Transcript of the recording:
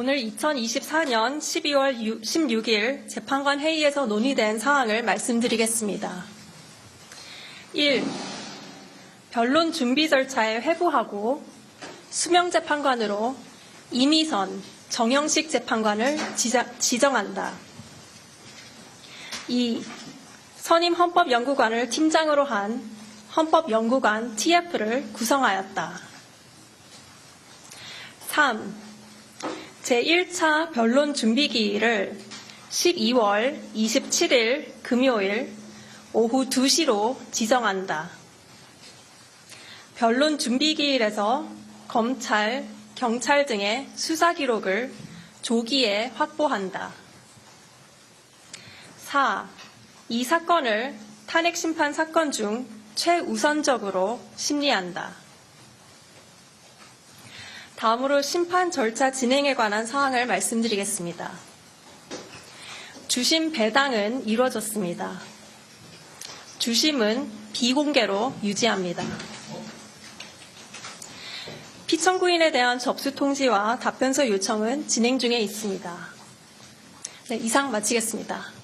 오늘 2024년 12월 16일 재판관 회의에서 논의된 사항을 말씀드리겠습니다. 1. 변론 준비 절차에 회부하고 수명 재판관으로 이미선, 정영식 재판관을 지정한다. 2. 선임 헌법연구관을 팀장으로 한 헌법연구관 TF를 구성하였다. 3. 제1차 변론 준비기일을 12월 27일 금요일 오후 2시로 지정한다. 변론 준비기일에서 검찰, 경찰 등의 수사 기록을 조기에 확보한다. 4. 이 사건을 탄핵심판 사건 중 최우선적으로 심리한다. 다음으로 심판 절차 진행에 관한 사항을 말씀드리겠습니다. 주심 배당은 이루어졌습니다. 주심은 비공개로 유지합니다. 피청구인에 대한 접수 통지와 답변서 요청은 진행 중에 있습니다. 네, 이상 마치겠습니다.